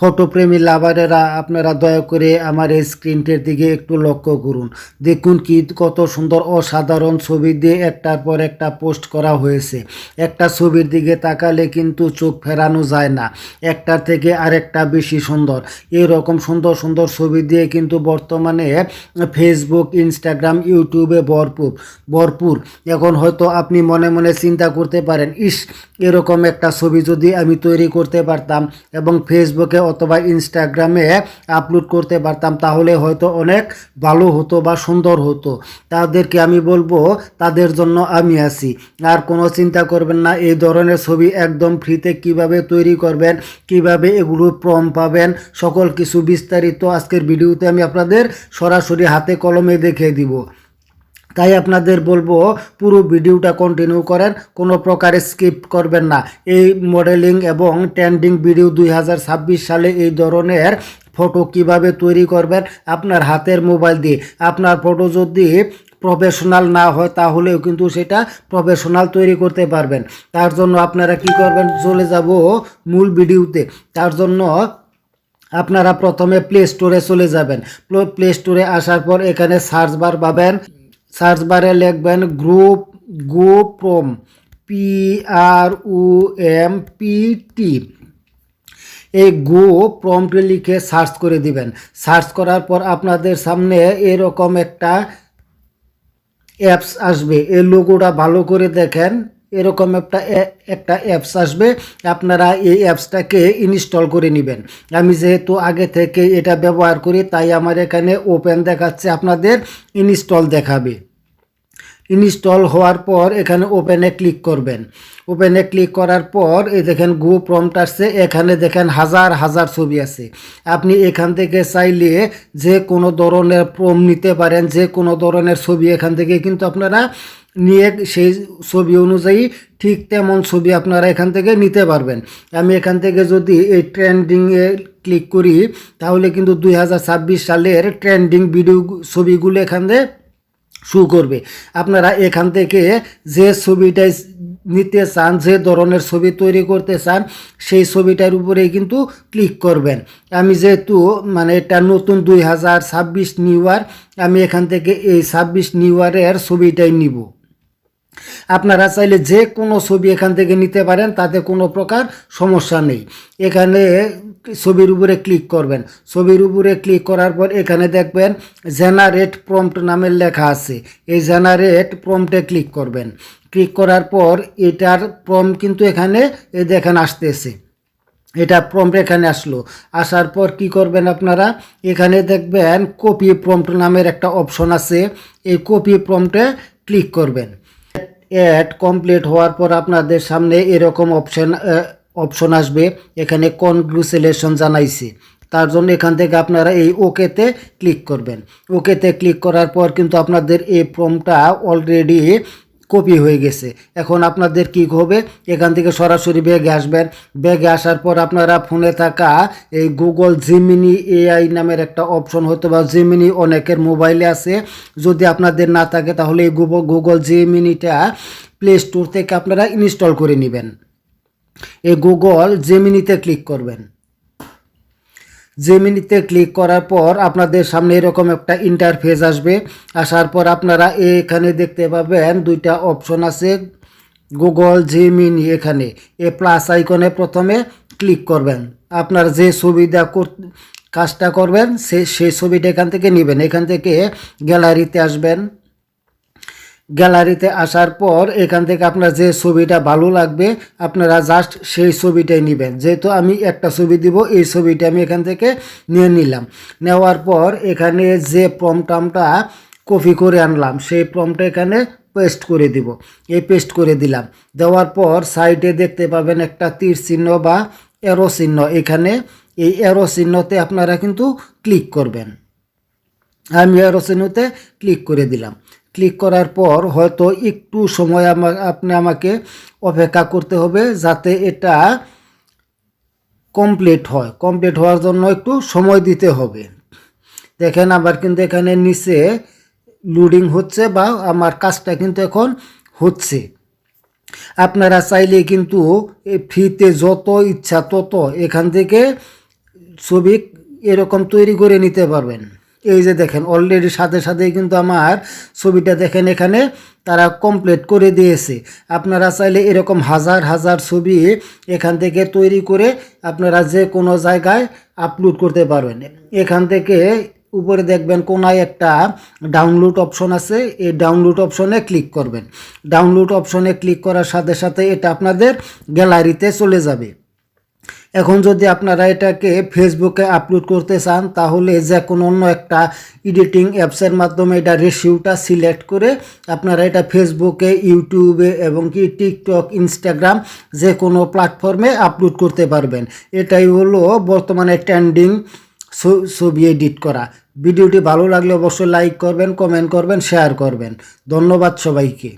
ফটোপ্রেমী লাভারেরা, আপনারা দয়া করে আমার এই স্ক্রিনটির দিকে একটু লক্ষ্য করুন। দেখুন কি কত সুন্দর অসাধারণ ছবি দিয়ে একটার পর একটা পোস্ট করা হয়েছে। একটা ছবির দিকে তাকালে কিন্তু চোখ ফেরানো যায় না। একটার থেকে আরেকটা বেশি সুন্দর। এরকম সুন্দর সুন্দর ছবি দিয়ে কিন্তু বর্তমানে ফেসবুক ইনস্টাগ্রাম ইউটিউবে ভরপুর। ভরপুর। এখন হয়তো আপনি মনে মনে চিন্তা করতে পারেন, ইস, এরকম একটা ছবি যদি আমি তৈরি করতে পারতাম এবং ফেসবুকে অথবা ইনস্টাগ্রামে আপলোড করতে পারতাম, তাহলে হয়তো অনেক ভালো হতো বা সুন্দর হতো। তাদেরকে আমি বলব, তাদের জন্য আমি আছি। আর কোনো চিন্তা করবেন না, এই ধরনের ছবি একদম ফ্রিতে কীভাবে তৈরি করবেন, কীভাবে এগুলো প্রম পাবেন, সকল কিছু বিস্তারিত আজকের ভিডিওতে আমি আপনাদের সরাসরি হাতে কলমে দেখিয়ে দিব। তাই আপনাদের বলব, পুরো ভিডিওটা কন্টিনিউ করেন, কোনো প্রকারে স্কিপ করবেন না। এই মডেলিং এবং ট্রেন্ডিং ভিডিও দুই হাজার ছাব্বিশ সালে এই ধরনের ফটো কীভাবে তৈরি করবেন, আপনার হাতের মোবাইল দিয়ে। আপনার ফটো যদি প্রফেশনাল না হয়, তাহলেও কিন্তু সেটা প্রফেশনাল তৈরি করতে পারবেন। তার জন্য আপনারা কি করবেন, চলে যাব মূল ভিডিওতে। তার জন্য আপনারা প্রথমে প্লে স্টোরে চলে যাবেন। প্লে স্টোরে আসার পর এখানে সার্চ বার পাবেন। সার্চ বারে লিখবেন group go prompt P R O M P T এই গো প্রম্পটে লিখে সার্চ করে দিবেন। সার্চ করার পর আপনাদের সামনে এরকম একটা অ্যাপস আসবে। এই লোগোটা ভালো করে দেখেন। এরকম একটা একটা অ্যাপস আসবে, আপনারা এই অ্যাপসটাকে ইনস্টল করে নেবেন। আমি যেহেতু আগে থেকে এটা ব্যবহার করি, তাই আমার এখানে ওপেন দেখাচ্ছে, আপনাদের ইনস্টল দেখাবে। ইনস্টল হওয়ার পর এখানে ওপেনে ক্লিক করবেন। ওপেনে ক্লিক করার পর এই দেখেন গো প্রম্পট আসছে, এখানে দেখেন হাজার হাজার ছবি আছে। আপনি এখান থেকে চাইলে যে কোনো ধরনের প্রম নিতে পারেন, যে কোনো ধরনের ছবি এখান থেকে কিন্তু আপনারা নিয়ে সেই ছবি অনুযায়ী ঠিক তেমন ছবি আপনারা এখান থেকে নিতে পারবেন। আমি এখান থেকে যদি এই ট্রেন্ডিংয়ে ক্লিক করি, তাহলে কিন্তু দুই হাজার ছাব্বিশ সালের ট্রেন্ডিং ভিডিও ছবিগুলো এখান থেকে শু করবে। আপনারা এখান থেকে যে ছবিটাই নিতে চান, যে ধরনের ছবি তৈরি করতে চান, সেই ছবিটার উপরেই কিন্তু ক্লিক করবেন। আমি যেহেতু মানে এটা নতুন দুই হাজার ছাব্বিশ নিউ ইয়ার, আমি এখান থেকে এই ছাব্বিশ নিউ ইয়ারের ছবিটাই নিব। আপনারা চাইলে যে কোনো ছবি এখান থেকে নিতে পারেন, তাতে কোনো প্রকার সমস্যা নেই। এখানে ছবির উপরে ক্লিক করবেন। ছবির উপরে ক্লিক করার পর এখানে দেখবেন জেনারেট প্রম্পট নামের লেখা আছে। এই জেনারেট প্রম্পটে ক্লিক করবেন। ক্লিক করার পর এটার প্রম কিন্তু এখানে এই দেখেন আসতেছে। এটা প্রম্পট এখানে আসলো। আসার পর কি করবেন আপনারা? এখানে দেখবেন কপি প্রম্পট নামের একটা অপশন আছে। এই কপি প্রম্পটে ক্লিক করবেন। অ্যাড কমপ্লিট হওয়ার পর আপনাদের সামনে এরকম অপশন অপশন আসবে। এখানে কনগ্রুসুলেশন জানাইছি। তার জন্য এখান থেকে আপনারা এই ওকেতে ক্লিক করবেন। ওকেতে ক্লিক করার পর কিন্তু আপনাদের এই ফর্মটা অলরেডি কপি হয়ে গেছে। এখন আপনাদের কি হবে? এখান থেকে সরাসরি ব্যাগে আসবেন। ব্যাগে আসার পর আপনারা ফোনে থাকা এই গুগল জিমিনি এআই নামের একটা অপশন হয়তো বা জিমিনি অনেকের মোবাইলে আছে। যদি আপনাদের না থাকে, তাহলে এই গুগল গুগল জিমিনিটা প্লে স্টোর থেকে আপনারা ইনস্টল করে নেবেন। এই গুগল জেমিনিতে ক্লিক করবেন। জেমিনিতে ক্লিক করার পর আপনাদের সামনে এরকম একটা ইন্টারফেস আসবে। আসার পর আপনারা এখানে দেখতে পাবেন দুইটা অপশন আছে গুগল জেমিনি এখানে। এ প্লাস আইকনে প্রথমে ক্লিক করবেন। আপনার যে সুবিধা কাজটা করবেন, সে, সেই ছবিটা এখান থেকে নেবেন। এখান থেকে গ্যালারিতে আসবেন। গ্যালারিতে আসার পর এখান থেকে আপনার যে ছবিটা ভালো লাগবে, আপনারা জাস্ট সেই ছবিটাই নেবেন। যেহেতু আমি একটা ছবি দিব, এই ছবিটা আমি এখান থেকে নিয়ে নিলাম। নেওয়ার পর এখানে যে প্রমটামটা কপি করে আনলাম, সেই প্রমটা এখানে পেস্ট করে দিব। এই পেস্ট করে দিলাম। দেওয়ার পর সাইডে দেখতে পাবেন একটা তীর চিহ্ন বা এরো চিহ্ন। এখানে এই এরো চিহ্নতে আপনারা কিন্তু ক্লিক করবেন। আমি এরোসেনুতে ক্লিক করে দিলাম। ক্লিক করার পর হয়তো একটু সময় আমার আপনি আমাকে অপেক্ষা করতে হবে যাতে এটা কমপ্লিট হয়। কমপ্লিট হওয়ার জন্য একটু সময় দিতে হবে। দেখেন আবার কিন্তু এখানে নিচে লোডিং হচ্ছে বা আমার কাজটা কিন্তু এখন হচ্ছে। আপনারা চাইলে কিন্তু ফ্রিতে যত ইচ্ছা তত এখান থেকে ছবি এরকম তৈরি করে নিতে পারবেন। এই যে দেখেন অলরেডি সাথে সাথেই কিন্তু আমার ছবিটা দেখেন এখানে তারা কমপ্লিট করে দিয়েছে। আপনারা চাইলে এরকম হাজার হাজার ছবি এখান থেকে তৈরি করে আপনারা যে কোনো জায়গায় আপলোড করতে পারবেন। এখান থেকে উপরে দেখবেন কোনায় একটা ডাউনলোড অপশন আছে, এই ডাউনলোড অপশনে ক্লিক করবেন। ডাউনলোড অপশনে ক্লিক করার সাথে সাথে এটা আপনাদের গ্যালারিতে চলে যাবে। এখন যদি আপনারা এটাকে ফেসবুকে আপলোড করতে চান, তাহলে যে কোনো অন্য একটা এডিটিং অ্যাপসের মাধ্যমে এটা রেশিওটা সিলেক্ট করে আপনারা এটা ফেসবুকে ইউটিউবে এবং কি টিকটক ইনস্টাগ্রাম যে কোনো প্ল্যাটফর্মে আপলোড করতে পারবেন। এটাই হলো বর্তমানে ট্রেন্ডিং ছবি এডিট করা। ভিডিওটি ভালো লাগলে অবশ্যই লাইক করবেন কমেন্ট করবেন শেয়ার করবেন। ধন্যবাদ সবাইকে।